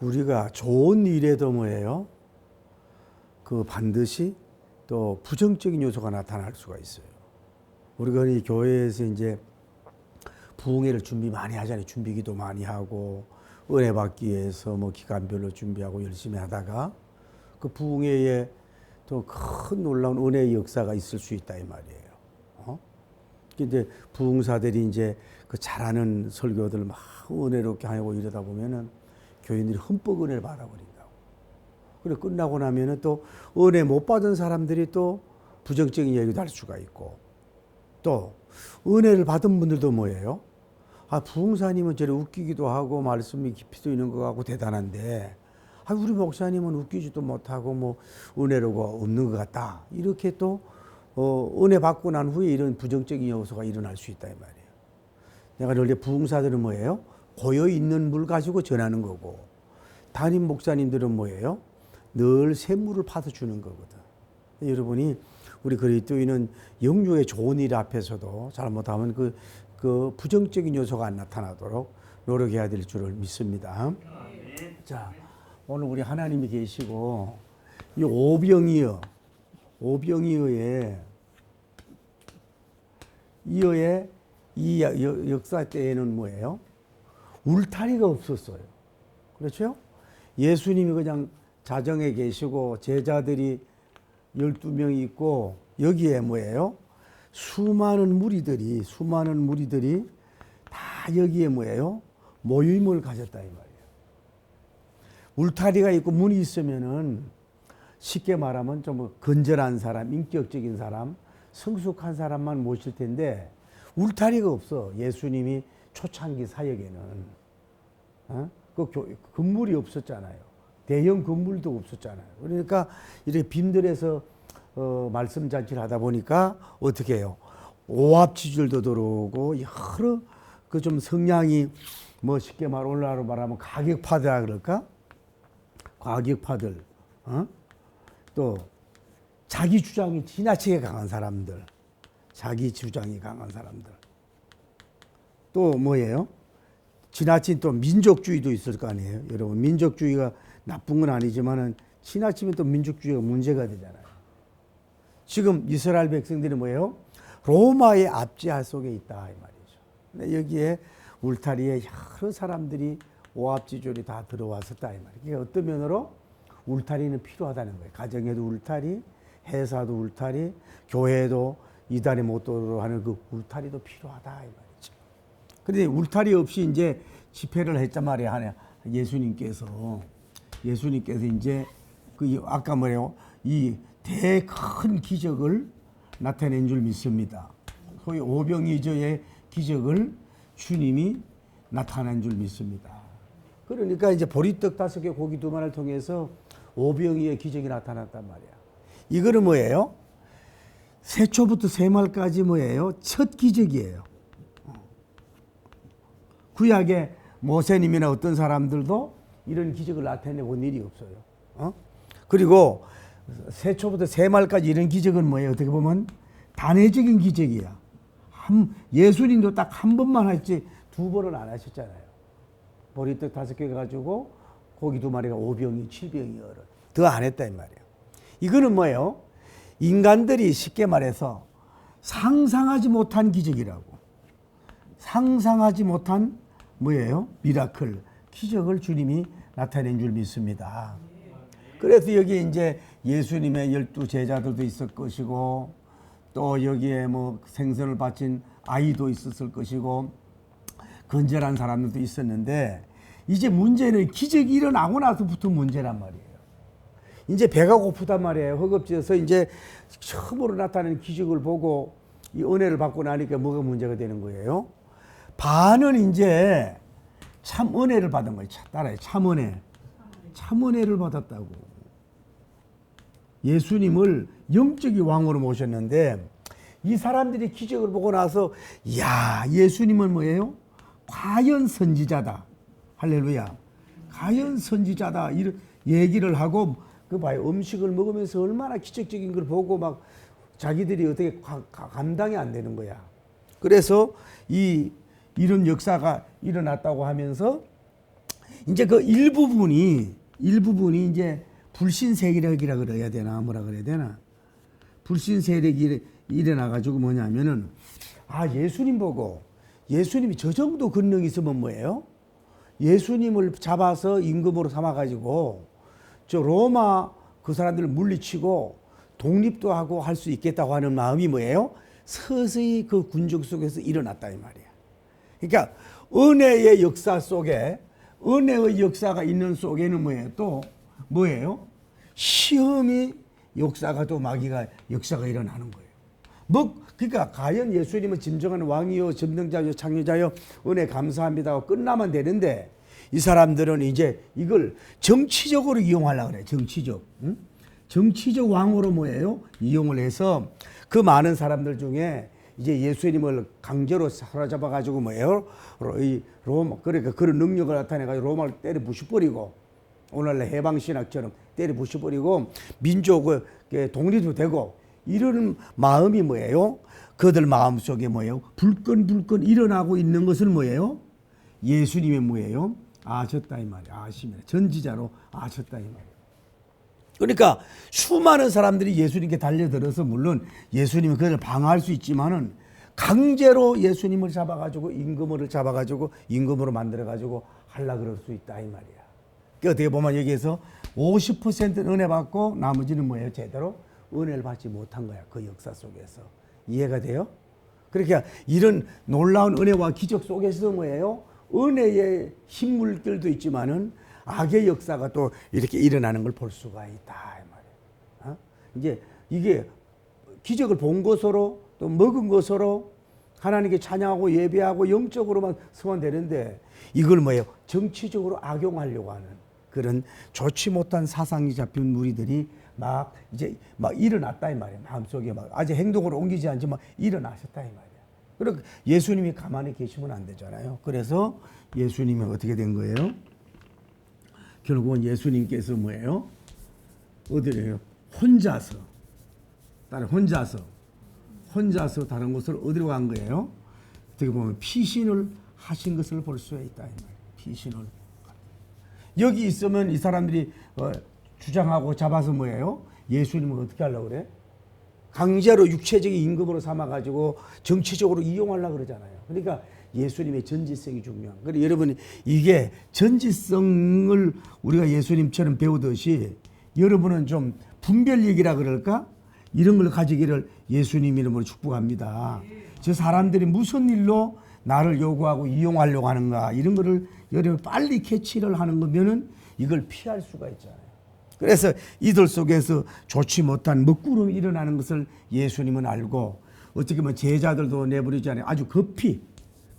우리가 좋은 일에도 뭐예요? 그 반드시 또 부정적인 요소가 나타날 수가 있어요. 우리가 이 교회에서 이제 부흥회를 준비 많이 하잖아요. 준비기도 많이 하고 은혜 받기 위해서 뭐 기간별로 준비하고 열심히 하다가 그 부흥회에 또 큰 놀라운 은혜의 역사가 있을 수 있다 이 말이에요. 어? 이제 부흥사들이 이제 그 잘하는 설교들 막 은혜롭게 하고 이러다 보면은 교인들이 흠뻑 은혜를 받아버린다고. 그래 끝나고 나면은 또 은혜 못 받은 사람들이 또 부정적인 얘기도 할 수가 있고 또 은혜를 받은 분들도 뭐예요? 아 부흥사님은 저래 웃기기도 하고 말씀이 깊이도 있는 것 같고 대단한데 아 우리 목사님은 웃기지도 못하고 뭐 은혜로가 없는 것 같다 이렇게 또 어, 은혜 받고 난 후에 이런 부정적인 요소가 일어날 수 있다 이 말이에요. 내가 원래 부흥사들은 뭐예요? 고여 있는 물 가지고 전하는 거고 담임 목사님들은 뭐예요? 늘 샘물을 파서 주는 거거든. 여러분이 우리 그리스도인은 영육의 좋은 일 앞에서도 잘못하면 그, 그 부정적인 요소가 안 나타나도록 노력해야 될 줄을 믿습니다. 자, 오늘 우리 하나님이 계시고 이 오병이어, 오병이어의 이어의 이 여- 역사 때에는 뭐예요? 울타리가 없었어요. 그렇죠? 예수님이 그냥 자정에 계시고 제자들이 12명이 있고 여기에 뭐예요? 수많은 무리들이 수많은 무리들이 다 여기에 뭐예요? 모임을 가졌다 이 말이에요. 울타리가 있고 문이 있으면은 쉽게 말하면 좀 건전한 사람, 인격적인 사람, 성숙한 사람만 모실 텐데 울타리가 없어. 예수님이 초창기 사역에는 어? 그 교- 건물이 없었잖아요. 대형 건물도 없었잖아요. 그러니까 이렇게 빈들에서 어, 말씀 잔치를 하다 보니까 어떻게 해요? 오합지졸도 들어오고 여러 그 좀 성향이 뭐 쉽게 말 올라로 말하면 가격파들라 그럴까? 가격파들, 어? 또 자기 주장이 지나치게 강한 사람들, 자기 주장이 강한 사람들. 또 뭐예요? 지나친 또 민족주의도 있을 거 아니에요. 여러분 민족주의가 나쁜 건 아니지만은 지나치면 또 민족주의가 문제가 되잖아요. 지금 이스라엘 백성들이 뭐예요? 로마의 압제하 속에 있다 이 말이죠. 근데 여기에 울타리에 여러 사람들이 오합지졸이 다 들어왔었다 이 말이에요. 그러니까 어떤 면으로 울타리는 필요하다는 거예요. 가정에도 울타리, 회사도 울타리, 교회도 이단에 못 들어오도록 하는 그 울타리도 필요하다 이 말이죠. 근데 울타리 없이 이제 집회를 했단 말이야 하냐 예수님께서 예수님께서 이제 그 아까 뭐래요 이 대큰 기적을 나타낸 줄 믿습니다. 소위 오병이저의 기적을 주님이 나타낸 줄 믿습니다. 그러니까 이제 보리떡 다섯 개 고기 두 마리를 통해서 오병이의 기적이 나타났단 말이야. 이거는 뭐예요? 세초부터 세말까지 뭐예요? 첫 기적이에요. 구약의 모세님이나 어떤 사람들도 이런 기적을 나타내 본 일이 없어요. 어? 그리고 세초부터 세말까지 이런 기적은 뭐예요? 어떻게 보면 단회적인 기적이야. 한, 예수님도 딱 한 번만 했지 두 번은 안 하셨잖아요. 보리떡 다섯 개 가지고 고기 두 마리가 오병이 칠병이 어른 더안 했다 이 말이에요. 이거는 뭐예요? 인간들이 쉽게 말해서 상상하지 못한 기적이라고. 상상하지 못한 뭐예요? 미라클, 기적을 주님이 나타낸 줄 믿습니다. 그래서 여기 이제 예수님의 열두 제자들도 있을 것이고 또 여기에 뭐 생선을 바친 아이도 있었을 것이고 건전한 사람들도 있었는데 이제 문제는 기적이 일어나고 나서부터 문제란 말이에요. 이제 배가 고프단 말이에요. 허겁지어서 이제 처음으로 나타나는 기적을 보고 이 은혜를 받고 나니까 뭐가 문제가 되는 거예요? 반은 이제 참 은혜를 받은 거예요. 따라해. 참 은혜. 참 은혜를 받았다고. 예수님을 영적인 왕으로 모셨는데 이 사람들이 기적을 보고 나서 야 예수님은 뭐예요? 과연 선지자다. 할렐루야. 과연 선지자다. 이런 얘기를 하고 그 봐요. 음식을 먹으면서 얼마나 기적적인 걸 보고 막 자기들이 어떻게 감당이 안 되는 거야. 그래서 이 이런 역사가 일어났다고 하면서 이제 그 일부분이 일부분이 이제 불신 세력이라 그래야 되나 뭐라 그래야 되나 불신 세력이 일어나 가지고 뭐냐면은 아 예수님 보고 예수님이 저 정도 권능이 있으면 뭐예요? 예수님을 잡아서 임금으로 삼아 가지고 저 로마 그 사람들을 물리치고 독립도 하고 할 수 있겠다고 하는 마음이 뭐예요? 서서히 그 군중 속에서 일어났다 이 말이야. 그러니까 은혜의 역사 속에 은혜의 역사가 있는 속에는 뭐예요? 또 뭐예요? 시험이 역사가 또 마귀가 역사가 일어나는 거예요. 뭐 그러니까 과연 예수님은 진정한 왕이요 전능자요 창조자요 은혜 감사합니다 하고 끝나면 되는데 이 사람들은 이제 이걸 정치적으로 이용하려고 그래 정치적 응? 정치적 왕으로 뭐예요 이용을 해서 그 많은 사람들 중에 이제 예수님을 강제로 사로잡아 가지고 뭐예요 이 로마 그러니까 그런 능력을 나타내 가지고 로마를 때려 부숴버리고 오늘날 해방 신학처럼 때려 부숴버리고 민족의 독립도 되고 이러는 마음이 뭐예요? 그들 마음 속에 뭐예요? 불끈불끈 일어나고 있는 것은 뭐예요? 예수님의 뭐예요? 아셨다 이 말이에요. 아시면 전지자로 아셨다 이 말이에요. 그러니까 수많은 사람들이 예수님께 달려들어서 물론 예수님이 그들을 방어할 수 있지만은 강제로 예수님을 잡아가지고 임금을 잡아가지고 임금으로 만들어가지고 할라 그럴 수 있다 이 말이야. 그 어떻게 보면 여기에서 50%는 은혜 받고 나머지는 뭐예요? 제대로 은혜를 받지 못한 거야. 그 역사 속에서. 이해가 돼요? 그러니까 이런 놀라운 은혜와 기적 속에서 뭐예요? 은혜의 힘물들도 있지만은 악의 역사가 또 이렇게 일어나는 걸 볼 수가 있다. 이 말이에요. 어? 이제 이게 기적을 본 것으로 또 먹은 것으로 하나님께 찬양하고 예배하고 영적으로만 서면 되는데 이걸 뭐예요? 정치적으로 악용하려고 하는 그런 좋지 못한 사상이 잡힌 무리들이 막 이제 막 일어났다 이 말이에요. 마음속에 막 아직 행동으로 옮기지 않지만 일어나셨다 이 말이에요. 그리고 예수님이 가만히 계시면 안 되잖아요. 그래서 예수님이 어떻게 된 거예요? 결국은 예수님께서 뭐예요? 어디래요? 혼자서 다른 혼자서 혼자서 다른 곳으로 어디로 간 거예요? 어떻게 보면 피신을 하신 것을 볼 수 있다 이 말이에요. 피신을 여기 있으면 이 사람들이 어, 주장하고 잡아서 뭐예요? 예수님을 어떻게 하려고 그래? 강제로 육체적인 임금으로 삼아가지고 정치적으로 이용하려고 그러잖아요. 그러니까 예수님의 전지성이 중요한. 그래 여러분이 이게 전지성을 우리가 예수님처럼 배우듯이 여러분은 좀 분별력이라 그럴까? 이런 걸 가지기를 예수님 이름으로 축복합니다. 저 사람들이 무슨 일로 나를 요구하고 이용하려고 하는가 이런 거를 여러분 빨리 캐치를 하는 거면은 이걸 피할 수가 있잖아요. 그래서 이들 속에서 좋지 못한 먹구름이 일어나는 것을 예수님은 알고 어떻게 보면 제자들도 내버리지 않아요. 아주 급히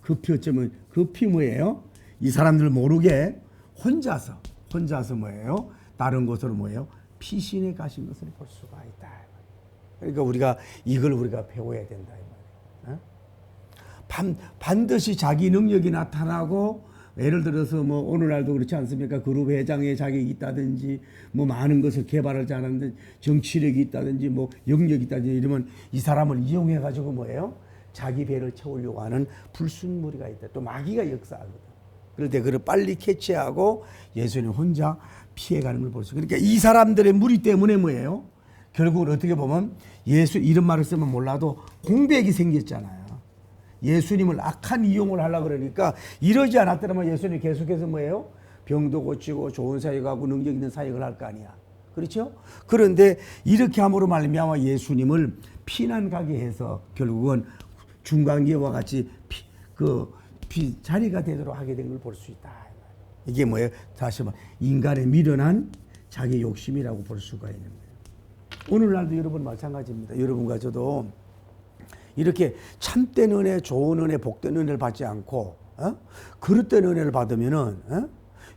급히 어쩌면 급히 뭐예요? 이 사람들 모르게 혼자서 혼자서 뭐예요? 다른 곳으로 뭐예요? 피신에 가신 것을 볼 수가 있다. 그러니까 우리가 이걸 우리가 배워야 된다 이 말이에요. 어? 반, 반드시 자기 능력이 나타나고 예를 들어서 뭐 오늘날도 그렇지 않습니까? 그룹 회장의 자격이 있다든지 뭐 많은 것을 개발하지 않았는데 정치력이 있다든지 뭐 영역이 있다든지 이러면 이 사람을 이용해 가지고 뭐예요? 자기 배를 채우려고 하는 불순무리가 있다. 또 마귀가 역사하거든. 그럴 때 그를 빨리 캐치하고 예수님 혼자 피해가는 걸 볼 수. 그러니까 이 사람들의 무리 때문에 뭐예요? 결국은 어떻게 보면 예수 이런 말을 쓰면 몰라도 공백이 생겼잖아요. 예수님을 악한 이용을 하려 그러니까 이러지 않았더라면 예수님 계속해서 뭐예요? 병도 고치고 좋은 사역하고 능력 있는 사역을 할 거 아니야. 그렇죠? 그런데 이렇게 함으로 말미암아 예수님을 피난 가게 해서 결국은 중간기와 같이 피, 그 피, 자리가 되도록 하게 된 걸 볼 수 있다. 이게 뭐예요? 다시 말 인간의 미련한 자기 욕심이라고 볼 수가 있는 거예요. 오늘날도 여러분 마찬가지입니다. 여러분과 저도 이렇게 참된 은혜, 좋은 은혜, 복된 은혜를 받지 않고 어? 그릇된 은혜를 받으면은 어?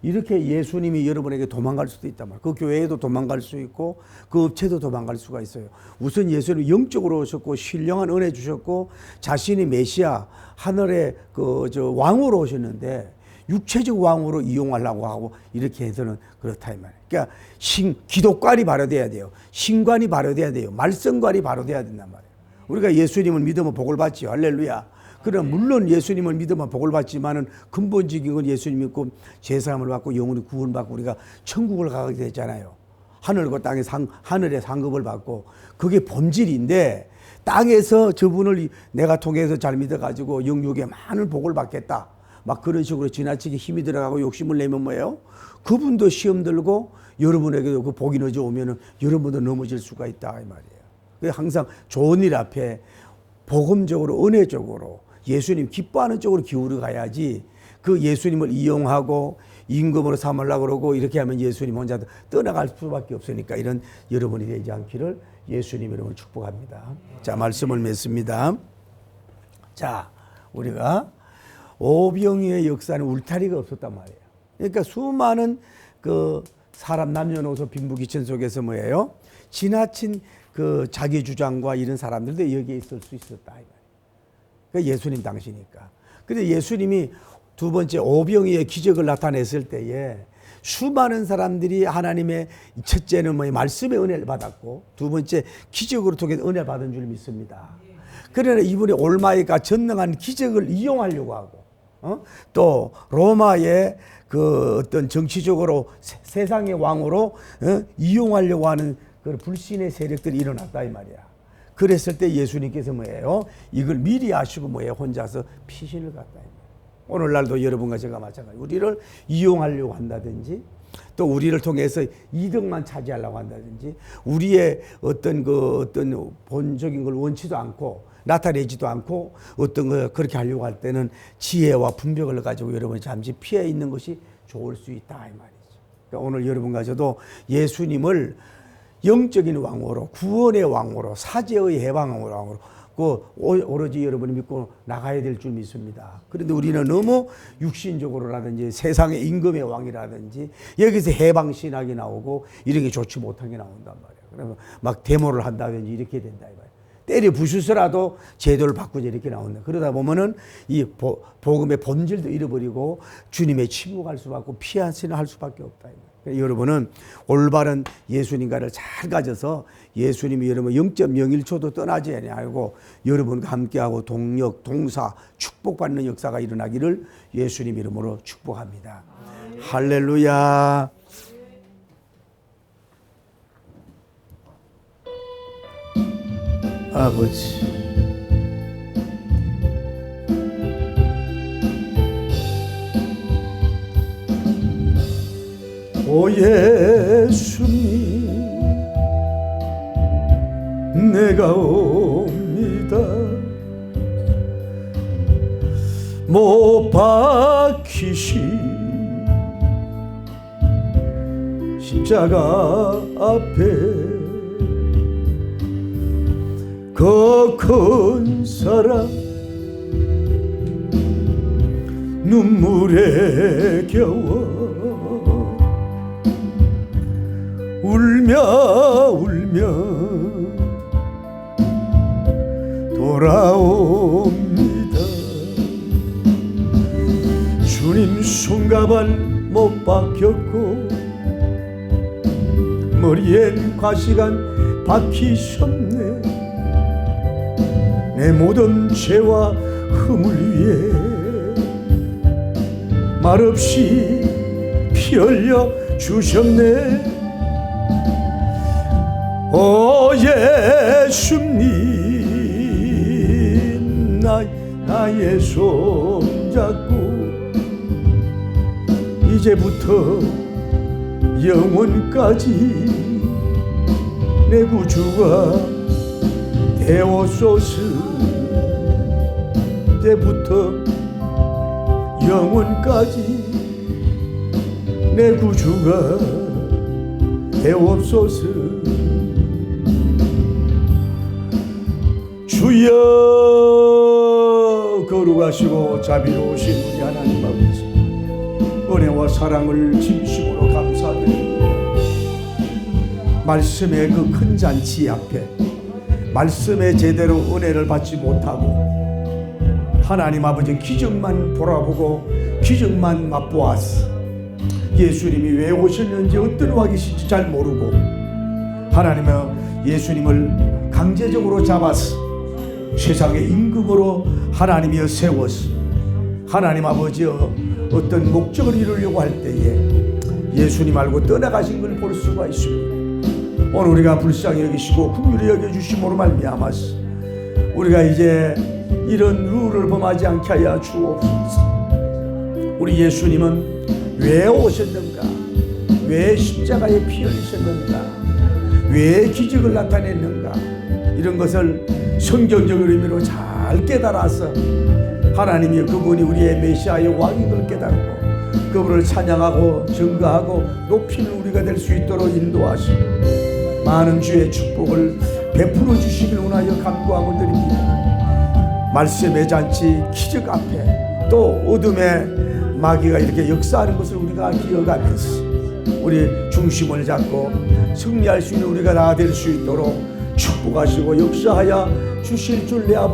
이렇게 예수님이 여러분에게 도망갈 수도 있단 말이에요. 그 교회에도 도망갈 수 있고 그 업체도 도망갈 수가 있어요. 우선 예수님 영적으로 오셨고 신령한 은혜 주셨고 자신이 메시아 하늘의 그 저 왕으로 오셨는데 육체적 왕으로 이용하려고 하고 이렇게 해서는 그렇다 이 말이에요. 그러니까 신 기독관이 발효돼야 돼요. 신관이 발효돼야 돼요. 말씀관이 발효돼야 된단 말이에요. 우리가 예수님을 믿으면 복을 받지요. 할렐루야. 그러나 물론 예수님을 믿으면 복을 받지만은 근본적인 건 예수님 믿고 제사함을 받고 영원히 구원받고 우리가 천국을 가게 되잖아요. 하늘과 땅의 상, 하늘의 상급을 받고 그게 본질인데 땅에서 저분을 내가 통해서 잘 믿어가지고 영육에 많은 복을 받겠다. 막 그런 식으로 지나치게 힘이 들어가고 욕심을 내면 뭐예요? 그분도 시험 들고 여러분에게도 그 복이 늦어 오면은 여러분도 넘어질 수가 있다 이 말이에요. 항상 좋은 일 앞에 복음적으로 은혜적으로 예수님 기뻐하는 쪽으로 기울여 가야지 그 예수님을 이용하고 임금으로 삼으려고 그러고 이렇게 하면 예수님 혼자 떠나갈 수밖에 없으니까 이런 여러분이 되지 않기를 예수님 이름으로 축복합니다. 자, 말씀을 맺습니다. 자, 우리가 오병이의 역사는 울타리가 없었단 말이에요. 그러니까 수많은 그 사람 남녀노소 빈부귀천 속에서 뭐예요? 지나친 그 자기 주장과 이런 사람들도 여기에 있을 수 있었다. 그 예수님 당시니까. 근데 예수님이 두 번째 오병이의 기적을 나타냈을 때에 수많은 사람들이 하나님의 첫째는 뭐 말씀의 은혜를 받았고 두 번째 기적으로 통해 은혜 받은 줄 믿습니다. 그러나 이분이 올마이가 전능한 기적을 이용하려고 하고 어? 또 로마의 그 어떤 정치적으로 세- 세상의 왕으로 어? 이용하려고 하는 그 불신의 세력들이 일어났다 이 말이야. 그랬을 때 예수님께서 뭐예요? 이걸 미리 아시고 뭐예요? 혼자서 피신을 갔다. 오늘날도 여러분과 제가 마찬가지. 우리를 이용하려고 한다든지 또 우리를 통해서 이득만 차지하려고 한다든지 우리의 어떤 그 어떤 본적인 걸 원치도 않고 나타내지도 않고 어떤 걸 그렇게 하려고 할 때는 지혜와 분별을 가지고 여러분이 잠시 피해 있는 것이 좋을 수 있다 이 말이죠. 그러니까 오늘 여러분과 저도 예수님을 영적인 왕으로 구원의 왕으로 사제의 해방의 왕으로 그 오- 오로지 여러분이 믿고 나가야 될 줄 믿습니다. 그런데 우리는 너무 육신적으로라든지 세상의 임금의 왕이라든지 여기서 해방 신학이 나오고 이런 게 좋지 못한 게 나온단 말이에요. 그러면 막 데모를 한다든지 이렇게 된다 이 말이에요. 때려 부수서라도 제도를 바꾸자 이렇게 나온다. 그러다 보면은 이 보, 복음의 본질도 잃어버리고 주님의 침묵할 수밖에 피하시는 할 수밖에 없다. 이 말이에요. 그러니까 여러분은 올바른 예수님과를 잘 가져서 예수님이 여러분 0.01초도 떠나지 아니하고 여러분과 함께하고 동력, 동사, 축복받는 역사가 일어나기를 예수님 이름으로 축복합니다. 할렐루야. 아버지. 오 예수님 내가 옵니다. 못 박히신 십자가 앞에 그큰 사랑 눈물에 겨워 울며 울며 돌아옵니다. 주님 손가발 못 박혔고 머리엔 과시간 박히셨네. 내 모든 죄와 흠을 위해 말없이 피 흘려 주셨네 오 예수님 나, 나의 손 잡고. 이제부터 영원까지 내 구주가 되었소서 이제부터 영원까지 내 구주가 되옵소서 주여 거룩하시고 자비로우신 우리 하나님 아버지 은혜와 사랑을 진심으로 감사드립니다. 말씀의 그 큰 잔치 앞에 말씀에 제대로 은혜를 받지 못하고 하나님 아버지 기적만 돌아보고 기적만 맛보았어. 예수님이 왜 오셨는지 어떤 와 계신지 잘 모르고 하나님의 예수님을 강제적으로 잡아서 세상의 임금으로 하나님이여 세워서 하나님 아버지여 어떤 목적을 이루려고 할 때에 예수님 알고 떠나가신 걸 볼 수가 있습니다. 오늘 우리가 불쌍히 여기시고 긍휼히 여겨 주심으로 말미암아서 우리가 이제 이런 룰을 범하지 않게 하여 주옵소서. 우리 예수님은 왜 오셨는가? 왜 십자가에 피 흘리셨는가? 왜 기적을 나타냈는가? 이런 것을 성경적 의미로 잘 깨달아서 하나님이 그분이 우리의 메시아의 걸 깨닫고 그분을 찬양하고 증거하고 높이는 우리가 될 수 있도록 인도하시고 많은 주의 축복을 베풀어 주시길 원하여 간구하고 드립니다. 말씀의 잔치 기적 앞에 또 어둠의 마귀가 이렇게 역사하는 것을 우리가 기억하면서 우리 중심을 잡고 승리할 수 있는 우리가 다될수 있도록 축복하시고 역사하여 주실 줄내 아버지